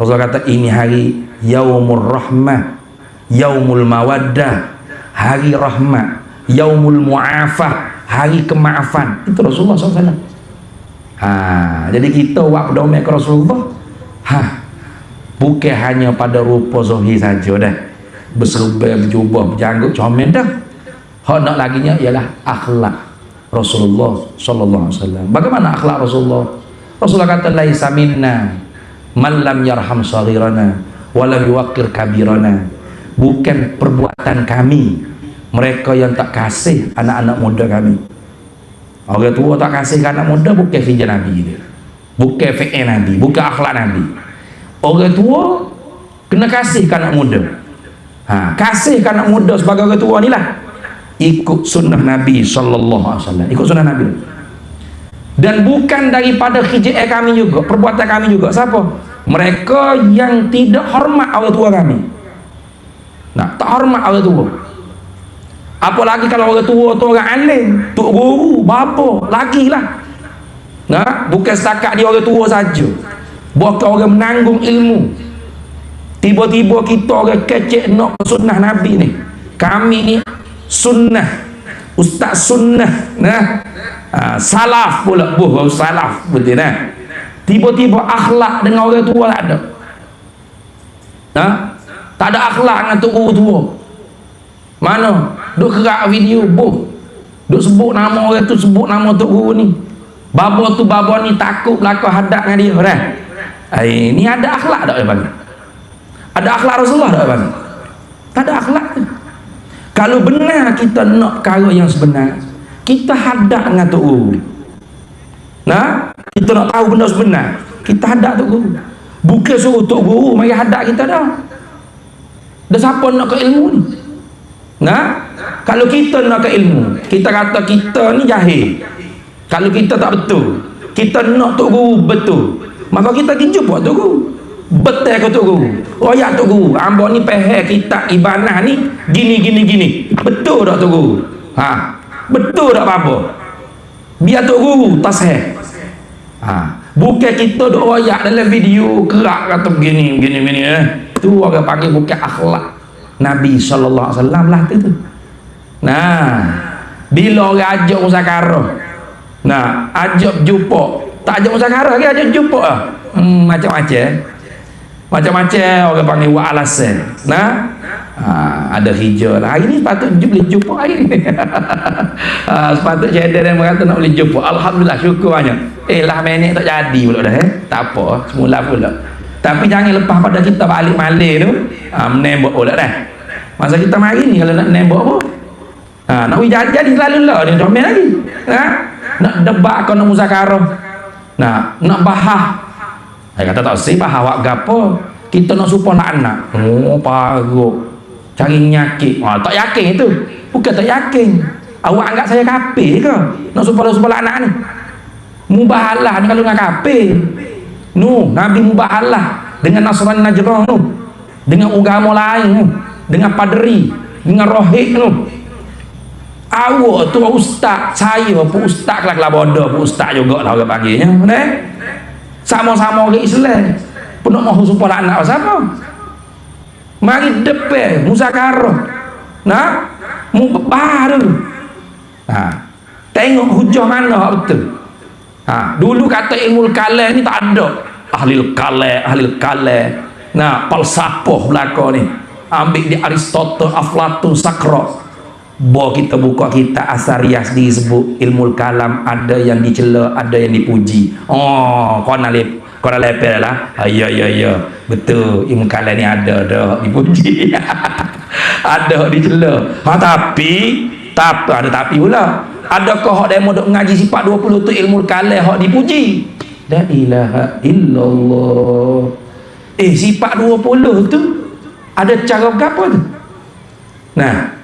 Rasulullah kata ini hari yaumur rahmah yaumul mawaddah hari rahmat yaumul mu'afah hari kemaafan. Itu Rasulullah SAW ha, jadi kita buat pedoman ke Rasulullah? Ha, bukan hanya pada rupa zohir saja dah. Berserba, berjubah, berjanggut, comel dah. Hak nak laginya ialah akhlak Rasulullah wasallam. Bagaimana akhlak Rasulullah? Rasulullah kata laisa minna man lam yarham saghirana wa lam yuwaqqir kabirana. Bukan perbuatan kami mereka yang tak kasih anak-anak muda kami. Orang tua tak kasih anak muda bukan fijal Nabi dia. Bukan fi'il Nabi, bukan akhlak Nabi. Orang tua kena kasih anak muda. Ha, kasih anak muda sebagai orang tua ni lah ikut sunnah Nabi sallallahu alaihi wasallam ikut sunnah Nabi dan bukan daripada khijai kami juga perbuatan kami juga. Siapa? Mereka yang tidak hormat orang tua kami. Nah tak hormat orang tua. Apalagi kalau orang tua tu orang alim tok guru bapa lagi lah nah bukan setakat dia orang tua saja. Bukan orang menanggung ilmu. Tiba-tiba kita orang kecek nak sunnah Nabi ni. Kami ni sunnah ustaz sunnah nah. Ha, salaf pula. Buh salaf betul nah. Tiba-tiba akhlak dengan orang tua tak ada. Nah. Tak ada akhlak dengan tok guru tua. Mana? Duk kerak video buh. Duk sebut nama orang tu sebut nama tok guru ni. Baba tu baba ni takut berlaku hadap dengan dia dah Ay, ni ada akhlak tak bang ada akhlak Rasulullah tak bang tak ada akhlak tu kalau benar kita nak perkara yang sebenar kita hadap dengan Tok Guru. Nah kita nak tahu benda sebenar kita hadap Tok Guru. Bukan suruh Tok Guru mari hadap kita dah. Dah siapa nak ke ilmu ni? Nah kalau kita nak ke ilmu kita kata kita ni jahil. Kalau kita tak betul kita nak Tok Guru betul. Maka kita pergi jumpa Tok Guru betul ke Tok Guru? Oh ya Tok Guru. Hamba ni peheh kitab ibanah ni gini gini gini. Betul tak Tok Guru? Ha. Betul tak apa biar Tok Guru tak sah ha. Bukan kita duk royak dalam video kerak kata begini begini begini eh. Tu orang panggil bukan akhlak. Nabi sallallahu alaihi wasallam lah tu. Nah. Bila orang ajak musakarah nah ajak jumpa. Tak ajak musakarah lagi ajak jumpa ah hmm, macam-macam macam-macam orang panggil wa alasan. Nah? Ha, ada hijau lah. Hari ni patut boleh jumpa hari ni. Ha, sepatut ada yang berkata nak boleh jumpa. Alhamdulillah syukur banyak eh lah menek tak jadi pula dah eh. Tak apa semula pula. Tapi jangan lepas pada kita balik malik tu. Ha, menembak pula dah. Masa kita mari ni kalau nak menembak apa? Ha, nak jadi jadi selalu lah. Dia comel lagi. Ha? nak debat kau nak musakarah nah, nak bahas saya kata tak sebab awak gapo? Kita nak supaya nak anak. Oh paruk cari nyakit. Oh, tak yakin itu. Bukan tak yakin. Awak anggap saya kape ke? Nak supaya supaya anak ni? Mubahalah ni kalau dengan kape nu Nabi mubahalah dengan Nasrani Najran tu dengan agama lain tu dengan paderi. Dengan rohik tu awak tu ustaz saya pun ustaz kelak-kelak bodoh pun ustaz juga lah orang panggilnya. Eh? Sama-sama orang Islam. Nak mahu supaya anak siapa mari depan musakarah nah mu baru. Ha. Tengok hujah mana betul. Ha. Dulu kata ilmu kalam ni tak ada. Ahli kalam ahli kalam. Nah falsafah belaka ni. Ambil di Aristotle Aflatun Sakra bawa kita buka kita asarias disebut ilmu kalam ada yang dicela ada yang dipuji. Oh kau nak lep kau nak lepel lah. Ya ya ya. Betul ilmu kalam ni ada ada dipuji. Ada dicela. Ha, tapi tak ada tapi pula. Adakah hak demo dok ngaji sifat 20 tu ilmu kalam hak dipuji? La ilaha illallah. Eh sifat 20 tu ada cara apa tu? Nah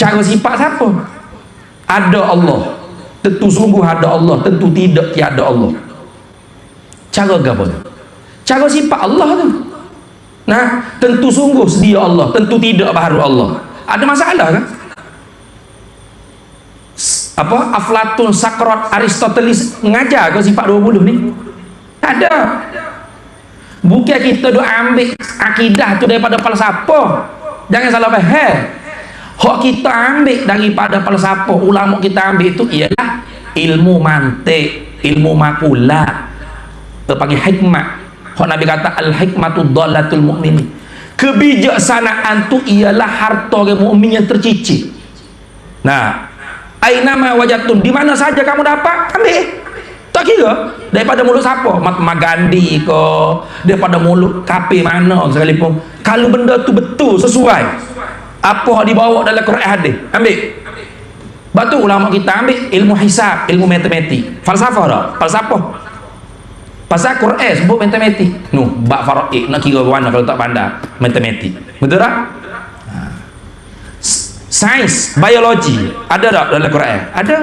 cara sifat siapa? Ada Allah. Tentu sungguh ada Allah tentu tidak tiada Allah. Cara apa cara sifat Allah tu. Nah tentu sungguh sedia Allah tentu tidak baru Allah. Ada masalah kan? Apa? Aflatun Sakrat Aristoteles mengajar ke sifat 20 ni? Ada. Bukan kita duk ambil akidah tu daripada falsafah. Jangan salah faham hak kita ambil daripada falsafah ulama kita ambil itu ialah ilmu mantik ilmu makulah terpanggil hikmah. Hak Nabi kata al hikmatu dhalatul mu'min kebijaksanaan tu ialah harta orang mukmin yang tercicir nah aina ma wajatun di mana saja kamu dapat ambil. Tak kira. Daripada mulut siapa? Mahatma Gandhi ke? Daripada mulut kape mana sekalipun. Kalau benda tu betul sesuai apa yang dibawa dalam Quran hadis? Ambil. Batu ulama kita ambil ilmu hisab ilmu matematik. Falsafah tak? Falsafah. Pasal Quran sebut matematik. Nu bak faraid nak kira mana kalau tak pandai? Matematik. Betul tak? Ha. sains biologi ada tak dalam Quran? Ada.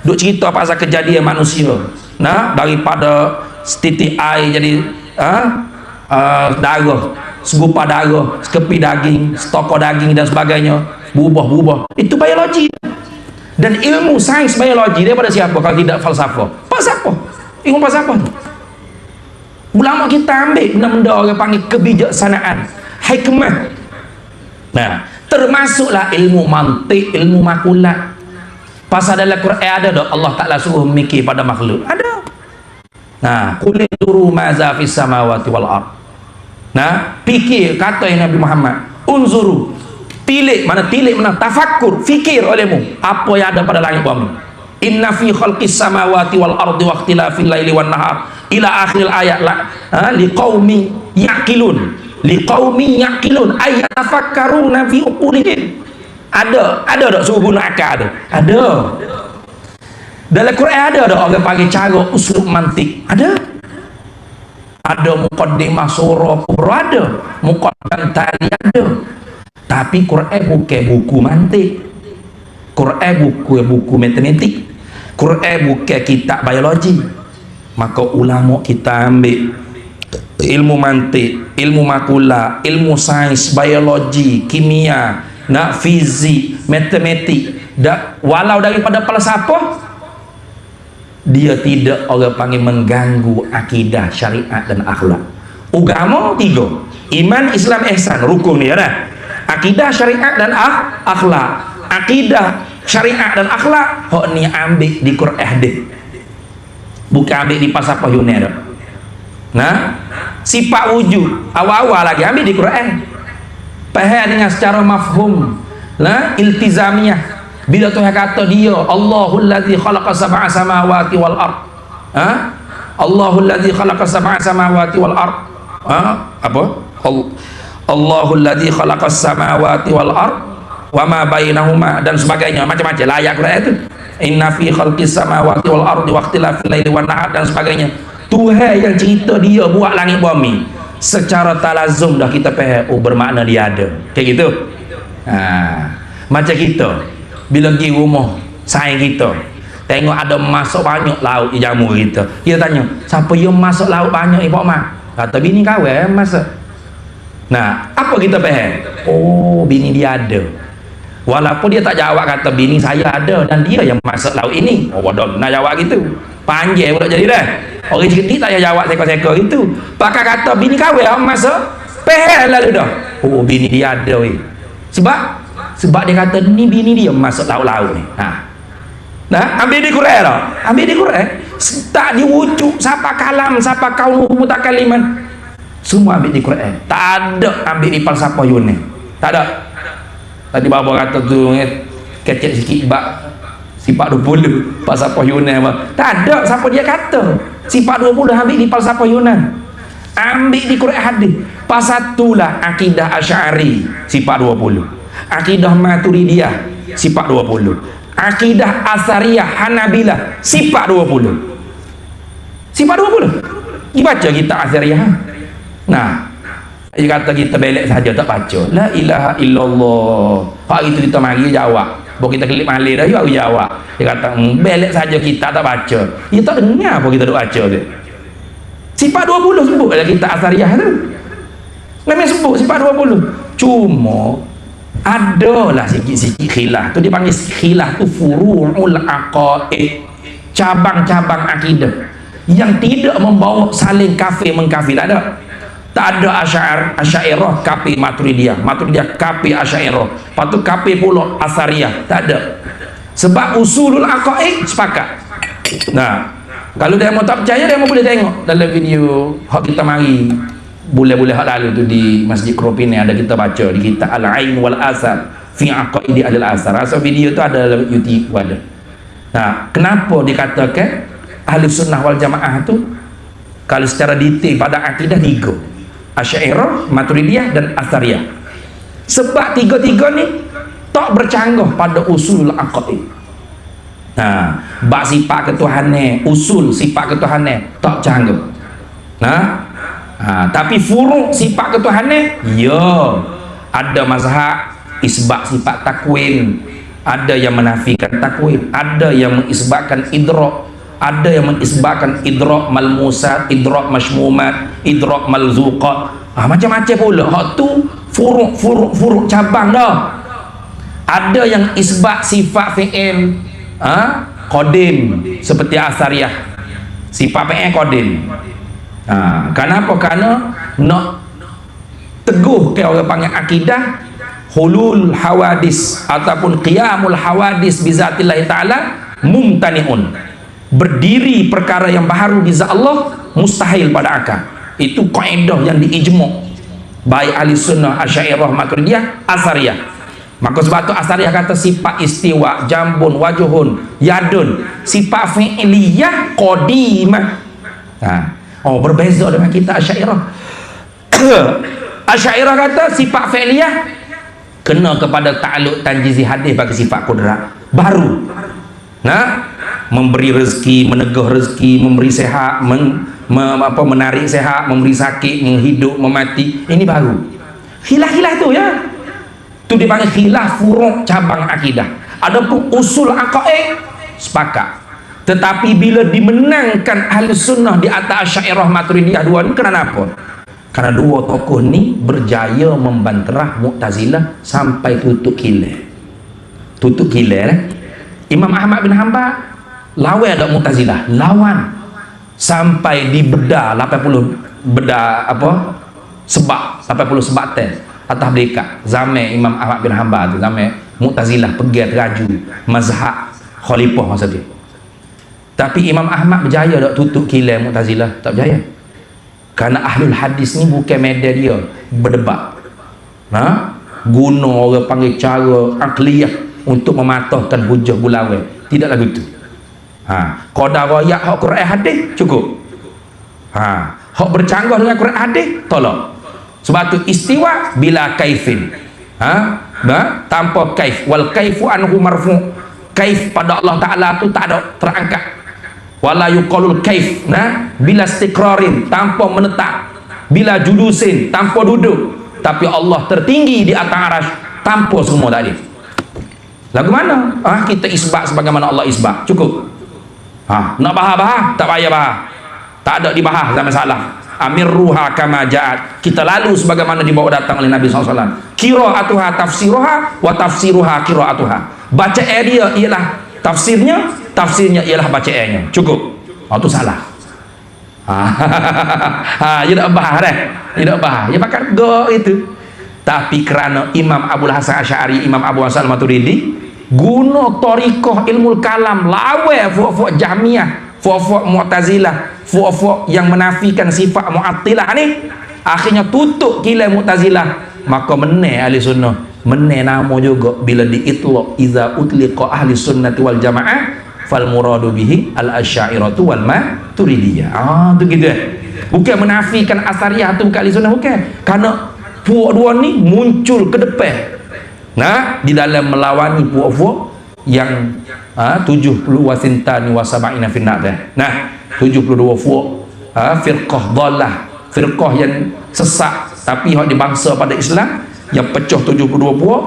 Duk cerita pasal kejadian manusia. Nah daripada setitik air jadi ha, uh, darah segupa darah sekepi daging setokok daging dan sebagainya. Berubah-ubah itu biologi. Dan ilmu sains biologi daripada siapa kalau tidak falsafah? Falsafah. Ilmu falsafah ulama kita ambil benda-benda orang panggil kebijaksanaan hikmah. Nah termasuklah ilmu mantik ilmu makulat. Pasal dalam Quran ada tak? Allah Ta'ala suruh mikir pada makhluk? Ada. Nah, kulit duru maza fis samawati wal ard. Nah, fikir kata yang Nabi Muhammad. Unzuru. Tilik mana tilik mana? Tafakkur, fikir olehmu. Apa yang ada pada langit bumi. Inna fi khalqis samawati wal ardi wa ikhtilafil laili wan nahar. Ila akhir ayat la ha, liqaumi yaqilun. Liqaumi yaqilun. Ayatafakkaruna fi uqulihim. Ada ada tak suruh guna akal tu ada. Dalam Quran ada tak orang panggil cara uslub mantik? Ada ada muqaddimah surah kubra ada muqaddam tali ada. Tapi Quran bukan buku mantik. Quran buku buku matematik. Quran bukan kitab biologi. Maka ulama kita ambil ilmu mantik ilmu makula ilmu sains biologi kimia nak fizik matematik. Da, walau daripada falsafah dia tidak orang panggil mengganggu akidah syariat dan akhlak. Agama tiga iman Islam ihsan rukun ya akidah syariat dan ah, akhlak. Akidah syariat dan akhlak hok ni ambil di Quran hadis. Bukan ambil di falsafah Yunani nah sifat wujud awal-awal lagi ambil di Quran. Faham dengan secara mafhum. La iltizamiyah bila Tuhan kata dia Allahul ladzi khalaqa sab'a samawati wal ard. Ha? Allahul ladzi khalaqa sab'a samawati wal ard. Ha? Apa? Allahul ladzi khalaqa samawati wal ard wa ma bainahuma dan sebagainya. Macam-macam layak Quran itu inna fi khalqis samawati wal ardi wa ikhtilafil laili wan nahar dan sebagainya. Tuhan yang cerita dia buat langit bumi secara talazum dah kita faham oh bermakna dia ada. Kayak gitu. Ha. macam kita bila pergi rumah sayang kita. Tengok ada masuk banyak lauk di jamu kita. Kita tanya siapa yang masuk lauk banyak ibu mak kata bini kahwin masuk. Nah apa kita faham oh bini dia ada. Walaupun dia tak jawab kata bini saya ada dan dia yang masuk lauk ini. Oh bodoh nak jawab gitu. Panjang pula jadi dah. Orang cerdik tak payah jawab seko-seko itu pakai kata bini kahwin orang masuk? Pehel lalu dah. Oh bini dia ada weh. Sebab sebab dia kata ni bini dia masuk laut-laut ni. Ha. nah ambil di Quran lah ambil di Quran. Tak diwujud siapa kalam siapa kaum mutakaliman semua ambil di Quran. Tak ada ambil di falsafah Yunani. Tak ada. Tadi bapa kata tu kecil sikit bab sifat 20 falsafah Yunan apa. Tak ada siapa dia kata. Sifat 20 ambil di falsafah Yunan ambil di Quran hadis. Pasal itulah akidah Asy'ari sifat 20 akidah Maturidiyah sifat 20 akidah Asariyah Hanabilah sifat 20 sifat 20 dibaca kita Asariyah nah dia kata kita belek saja tak baca la ilaha illallah hak itu kita mari jawab Bawa kita kelip malih dah, baru jawab. Dia kata, hmm, belek saja kita tak baca. Dia tak dengar apa kita duk baca tu. Sifat 20 sebut dalam kita asariah tu. Memang sebut sifat 20. Cuma, adalah sikit-sikit khilaf. Tu dia panggil khilaf tu furu'ul aqaid. Cabang-cabang akidah. Yang tidak membawa saling kafir mengkafir. Tak ada. tak ada asy'ar asy'ariyah kapi maturidiyah maturidiyah kapi asy'ariyah patu kapi pula asariyah tak ada sebab usulul aqaid sepakat nah kalau dia mau tak percaya dia mau boleh tengok dalam video hak kita mari boleh-boleh hak lalu tu di Masjid Kropini ada kita baca di kitab Al-Ain wal Asar fi aqaidi al-asar asal video tu ada dalam YouTube ada nah kenapa dikatakan ahli sunnah wal jamaah tu kalau secara detail pada akidah tiga Asy'ariyah, Maturidiyah dan Asariyah. Sebab tiga-tiga ni tak bercanggah pada usul aqaid. Ha, bab sifat ketuhanan, usul sifat ketuhanan tak canggah. Ha? Ha, tapi furuk sifat ketuhanan, ya. Ada mazhab isbat sifat takwin, ada yang menafikan takwin, ada yang mengisbatkan idrak. Ada yang mengisbahkan idrak malmusat idrak mashmumat idrak malzuqat. Ah, macam-macam pula. Hak tu furuk furuk furuk cabang dah. Ada yang isbat sifat fi'il ha? qadim. Seperti asariyah. Sifat fi'il qadim ha, kenapa kerana nak teguh ke orang panggil akidah hulul hawadis ataupun qiyamul hawadis bizatillahi ta'ala mumtani'un. Berdiri perkara yang baru di zat Allah mustahil pada akal. Itu kaedah yang diijmuk baik ahli sunnah asyairah maturidiyah asariyah. Maka sebab tu asariyah kata sifat istiwa jambun wajuhun yadun sifat fi'liyah qadimah. Ha. Oh berbeza dengan kita asyairah asyairah kata sifat fi'liyah kena kepada ta'aluk tanjizi hadis bagi sifat kudrat baru nah memberi rezeki, menegah rezeki, memberi sehat, men, me, apa, menarik sehat, memberi sakit, menghidup, memati. Ini baru. Khilaf-khilaf tu ya. Tu dipanggil khilaf furuk cabang akidah. Adapun usul aqaid sepakat. Tetapi bila dimenangkan ahli sunnah di atas syairah maturidiyah dua ni kenapa? Karena dua tokoh ni berjaya membanterah Mu'tazilah sampai tutup kilir. Tutup kilir eh? Imam Ahmad bin Hanbal lawan ada Mu'tazilah lawan sampai di beda 80 beda apa sebab 80 sebab teh atas mereka zaman Imam Ahmad bin Hanbal tu zaman Mu'tazilah pergi teraju mazhab khalifah masa tu tapi Imam Ahmad berjaya tak tutup kilang Mu'tazilah. Tak berjaya. Kerana ahlul hadis ni bukan media dia. Berdebat. Ha? guna orang panggil cara akliyah untuk mematahkan hujah bulawai tidak lagu tu. Ha. Qadar ayat hak Quran hadis cukup. Ha. Hak bercanggah dengan Quran hadis tolong. Sebab tu istiwa bila kaifin. Ha? Ba tanpa kaif. Wal kaifu anhu marfu. Kaif pada Allah taala tu tak ada terangkat wala yuqalul kaif nah bila istiqrarin tanpa menetap bila julusin tanpa duduk tapi Allah tertinggi di atas arasy tanpa semua tadi lagu mana ah kita isbat sebagaimana Allah isbat cukup Ha, nak bahas-bahas, tak payah bahas. Tak ada dibahas dalam masalah. Amir ruha kama ja'at. Kita lalu sebagaimana dibawa datang oleh Nabi SAW. Kira'atuha tafsiruha wa tafsiruha kira'atuha. Baca dia ialah tafsirnya, tafsirnya ialah baca nya. Cukup. Oh, itu salah. Ha, ha, bahas dah. Dia tak bahas. Dia pakai go itu. Tapi kerana Imam Abu Hasan Asy'ari, Imam Abu Hasan Maturidi, guna tarikah ilmu kalam lawe fuak-fuak jahmiah fuak-fuak mu'tazilah fuak-fuak yang menafikan sifat mu'attilah ni akhirnya tutup kilang mu'tazilah maka meneh ahli sunnah meneh nama juga bila diitlaq iza utliqa ahli sunnati wal jamaah fal muradu bihi al asyairatu wal maturidiyah ah tu gitu eh. Bukan menafikan asariyah tu bukan ahli sunnah bukan. Kerana puak dua ni muncul ke depan. Nah di dalam melawani puak-puak yang ha, 70 wasintani wasaba'ina finnar nah 72 puak ha, firqah dhalah. Firqah yang sesak tapi hak dibangsa pada Islam yang pecah 72 puak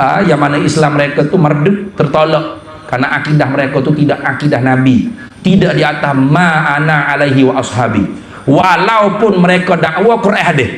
ha, yang mana Islam mereka tu merdek tertolak kerana akidah mereka tu tidak akidah Nabi. Tidak di atas ma'ana alaihi wa ashabi. Walaupun mereka dakwa Quran hadis